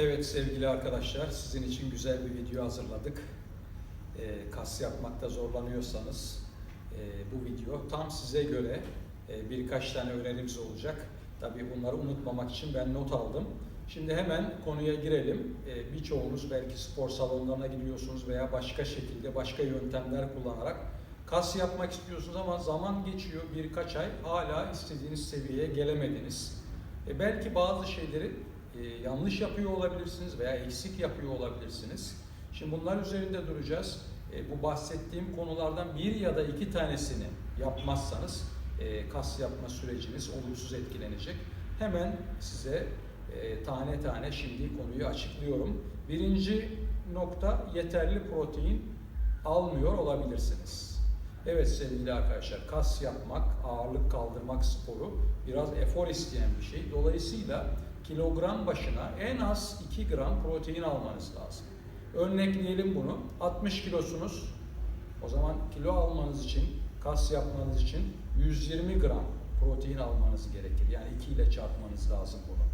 Evet sevgili arkadaşlar, sizin için güzel bir video hazırladık. Ee, kas yapmakta zorlanıyorsanız e, bu video tam size göre e, birkaç tane önerimiz olacak. Tabii bunları unutmamak için ben not aldım. Şimdi hemen konuya girelim. Ee, birçoğunuz belki spor salonlarına gidiyorsunuz veya başka şekilde başka yöntemler kullanarak kas yapmak istiyorsunuz ama zaman geçiyor birkaç ay hala istediğiniz seviyeye gelemediniz. E, belki bazı şeyleri e, yanlış yapıyor olabilirsiniz veya eksik yapıyor olabilirsiniz. Şimdi bunlar üzerinde duracağız. E, bu bahsettiğim konulardan bir ya da iki tanesini yapmazsanız e, kas yapma süreciniz olumsuz etkilenecek. Hemen size tane tane şimdi konuyu açıklıyorum. Birinci nokta yeterli protein almıyor olabilirsiniz. Evet sevgili arkadaşlar kas yapmak, ağırlık kaldırmak sporu biraz efor isteyen bir şey. Dolayısıyla kilogram başına en az 2 gram protein almanız lazım. Örnekleyelim bunu. 60 kilosunuz. O zaman kilo almanız için, kas yapmanız için 120 gram protein almanız gerekir. Yani 2 ile çarpmanız lazım bunu.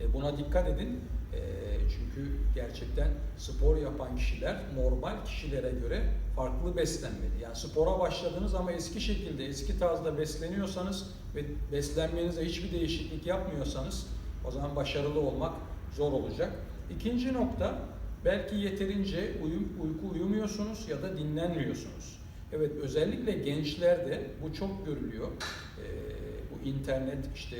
E, buna dikkat edin. E, çünkü gerçekten spor yapan kişiler normal kişilere göre farklı beslenmeli. Yani spora başladınız ama eski şekilde, eski tarzda besleniyorsanız ve beslenmenize hiçbir değişiklik yapmıyorsanız o zaman başarılı olmak zor olacak. İkinci nokta belki yeterince uyum, uyku uyumuyorsunuz ya da dinlenmiyorsunuz. Evet özellikle gençlerde bu çok görülüyor. Ee, bu internet işte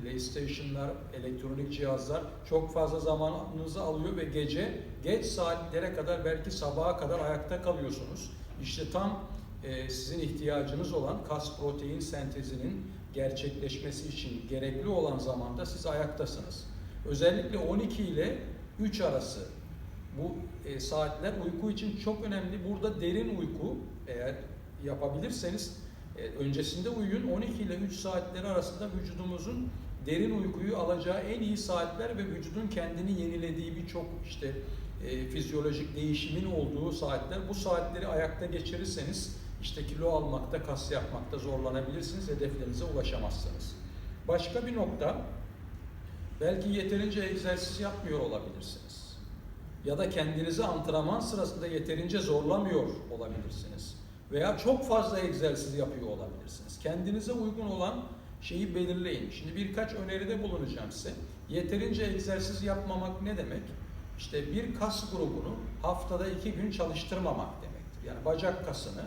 PlayStation'lar, elektronik cihazlar çok fazla zamanınızı alıyor ve gece geç saatlere kadar belki sabaha kadar ayakta kalıyorsunuz. İşte tam e, sizin ihtiyacınız olan kas protein sentezinin gerçekleşmesi için gerekli olan zamanda siz ayaktasınız. Özellikle 12 ile 3 arası bu e, saatler uyku için çok önemli. Burada derin uyku eğer yapabilirseniz öncesinde uyuyun. 12 ile 3 saatleri arasında vücudumuzun derin uykuyu alacağı en iyi saatler ve vücudun kendini yenilediği birçok işte e, fizyolojik değişimin olduğu saatler. Bu saatleri ayakta geçirirseniz işte kilo almakta, kas yapmakta zorlanabilirsiniz, hedeflerinize ulaşamazsınız. Başka bir nokta, belki yeterince egzersiz yapmıyor olabilirsiniz. Ya da kendinizi antrenman sırasında yeterince zorlamıyor olabilirsiniz. Veya çok fazla egzersiz yapıyor olabilirsiniz. Kendinize uygun olan şeyi belirleyin. Şimdi birkaç öneride bulunacağım size. Yeterince egzersiz yapmamak ne demek? İşte bir kas grubunu haftada iki gün çalıştırmamak demektir. Yani bacak kasını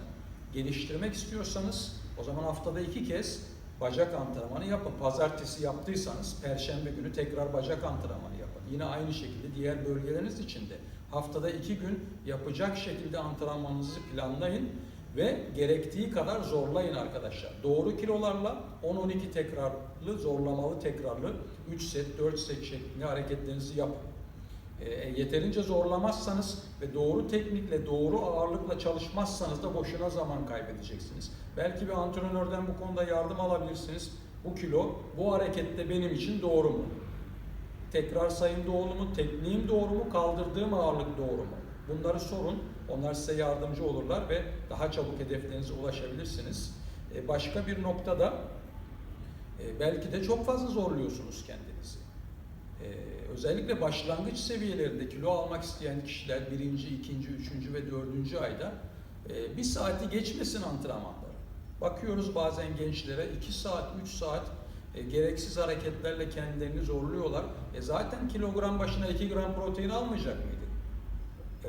geliştirmek istiyorsanız o zaman haftada iki kez bacak antrenmanı yapın. Pazartesi yaptıysanız perşembe günü tekrar bacak antrenmanı yapın. Yine aynı şekilde diğer bölgeleriniz için de haftada iki gün yapacak şekilde antrenmanınızı planlayın ve gerektiği kadar zorlayın arkadaşlar. Doğru kilolarla 10-12 tekrarlı, zorlamalı tekrarlı 3 set, 4 set şeklinde hareketlerinizi yapın. E, yeterince zorlamazsanız ve doğru teknikle, doğru ağırlıkla çalışmazsanız da boşuna zaman kaybedeceksiniz. Belki bir antrenörden bu konuda yardım alabilirsiniz. Bu kilo, bu harekette benim için doğru mu? Tekrar sayım doğru mu? Tekniğim doğru mu? Kaldırdığım ağırlık doğru mu? Bunları sorun. Onlar size yardımcı olurlar ve daha çabuk hedeflerinize ulaşabilirsiniz. E, başka bir noktada e, belki de çok fazla zorluyorsunuz kendinizi. E, özellikle başlangıç seviyelerinde kilo almak isteyen kişiler birinci, ikinci, üçüncü ve dördüncü ayda bir saati geçmesin antrenmanları. Bakıyoruz bazen gençlere iki saat, üç saat gereksiz hareketlerle kendilerini zorluyorlar. E zaten kilogram başına 2 gram protein almayacak mıydı?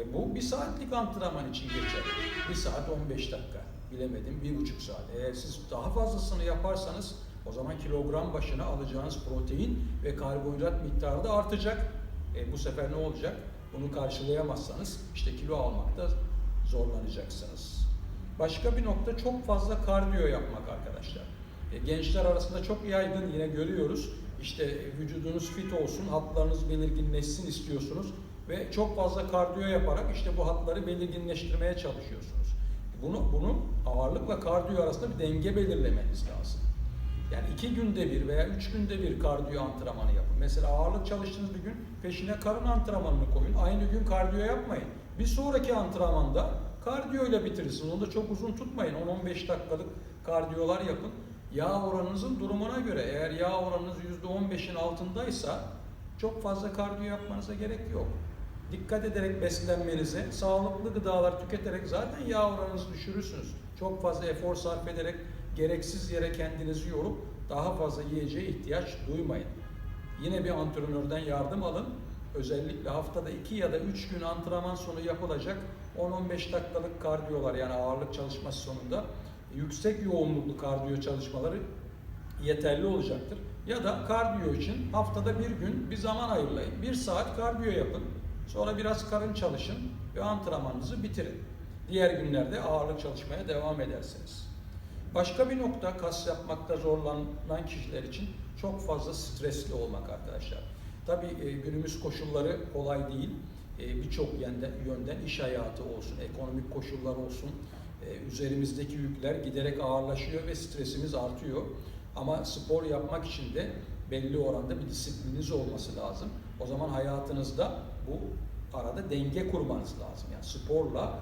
E bu bir saatlik antrenman için geçerli. Bir saat 15 dakika. Bilemedim bir buçuk saat. Eğer siz daha fazlasını yaparsanız o zaman kilogram başına alacağınız protein ve karbonhidrat miktarı da artacak. E bu sefer ne olacak? Bunu karşılayamazsanız işte kilo almakta zorlanacaksınız. Başka bir nokta çok fazla kardiyo yapmak arkadaşlar. E, gençler arasında çok yaygın yine görüyoruz. İşte vücudunuz fit olsun, hatlarınız belirginleşsin istiyorsunuz ve çok fazla kardiyo yaparak işte bu hatları belirginleştirmeye çalışıyorsunuz. Bunu, bunu ağırlıkla kardiyo arasında bir denge belirlemeniz lazım. Yani iki günde bir veya üç günde bir kardiyo antrenmanı yapın. Mesela ağırlık çalıştığınız bir gün peşine karın antrenmanını koyun. Aynı gün kardiyo yapmayın. Bir sonraki antrenmanda kardiyo ile bitirirsiniz. Onu da çok uzun tutmayın. 10-15 dakikalık kardiyolar yapın. Yağ oranınızın durumuna göre eğer yağ oranınız %15'in altındaysa Çok fazla kardiyo yapmanıza gerek yok. Dikkat ederek beslenmenize, sağlıklı gıdalar tüketerek zaten yağ oranınızı düşürürsünüz. Çok fazla efor sarf ederek gereksiz yere kendinizi yorup daha fazla yiyeceğe ihtiyaç duymayın. Yine bir antrenörden yardım alın. Özellikle haftada 2 ya da 3 gün antrenman sonu yapılacak 10-15 dakikalık kardiyolar yani ağırlık çalışması sonunda yüksek yoğunluklu kardiyo çalışmaları yeterli olacaktır. Ya da kardiyo için haftada bir gün bir zaman ayırlayın. Bir saat kardiyo yapın. Sonra biraz karın çalışın ve antrenmanınızı bitirin. Diğer günlerde ağırlık çalışmaya devam edersiniz. Başka bir nokta kas yapmakta zorlanan kişiler için çok fazla stresli olmak arkadaşlar. Tabii e, günümüz koşulları kolay değil. E, Birçok yönden, yönden iş hayatı olsun, ekonomik koşullar olsun, e, üzerimizdeki yükler giderek ağırlaşıyor ve stresimiz artıyor. Ama spor yapmak için de belli oranda bir disipliniz olması lazım. O zaman hayatınızda bu arada denge kurmanız lazım. Yani sporla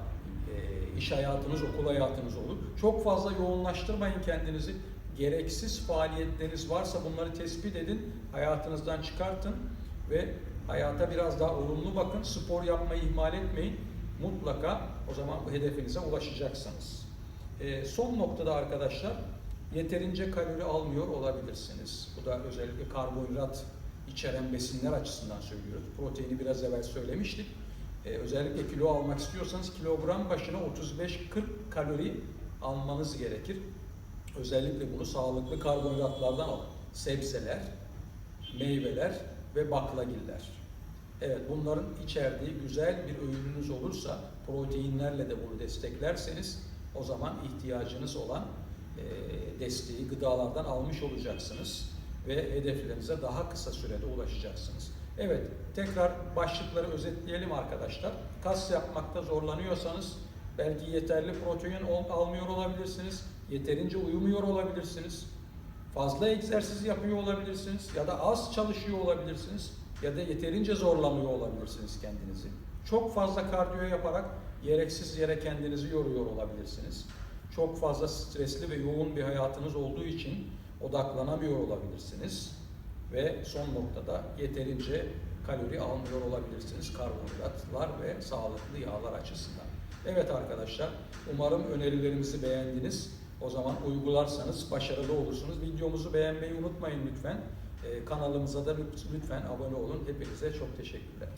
e, iş hayatınız, okul hayatınız olur. Çok fazla yoğunlaştırmayın kendinizi. Gereksiz faaliyetleriniz varsa bunları tespit edin, hayatınızdan çıkartın ve hayata biraz daha olumlu bakın. Spor yapmayı ihmal etmeyin. Mutlaka o zaman bu hedefinize ulaşacaksınız. E, son noktada arkadaşlar yeterince kalori almıyor olabilirsiniz. Bu da özellikle karbonhidrat içeren besinler açısından söylüyoruz. Proteini biraz evvel söylemiştik. Ee, özellikle kilo almak istiyorsanız kilogram başına 35-40 kalori almanız gerekir. Özellikle bunu sağlıklı karbonhidratlardan alın. Sebzeler, meyveler ve baklagiller. Evet bunların içerdiği güzel bir öğününüz olursa proteinlerle de bunu desteklerseniz o zaman ihtiyacınız olan e, desteği gıdalardan almış olacaksınız ve hedeflerinize daha kısa sürede ulaşacaksınız. Evet, tekrar başlıkları özetleyelim arkadaşlar. Kas yapmakta zorlanıyorsanız belki yeterli protein almıyor olabilirsiniz, yeterince uyumuyor olabilirsiniz, fazla egzersiz yapıyor olabilirsiniz ya da az çalışıyor olabilirsiniz ya da yeterince zorlamıyor olabilirsiniz kendinizi. Çok fazla kardiyo yaparak gereksiz yere kendinizi yoruyor olabilirsiniz. Çok fazla stresli ve yoğun bir hayatınız olduğu için odaklanamıyor olabilirsiniz. Ve son noktada yeterince kalori almıyor olabilirsiniz karbonhidratlar ve sağlıklı yağlar açısından. Evet arkadaşlar, umarım önerilerimizi beğendiniz. O zaman uygularsanız başarılı olursunuz. Videomuzu beğenmeyi unutmayın lütfen. Ee, kanalımıza da lütfen abone olun. Hepinize çok teşekkürler.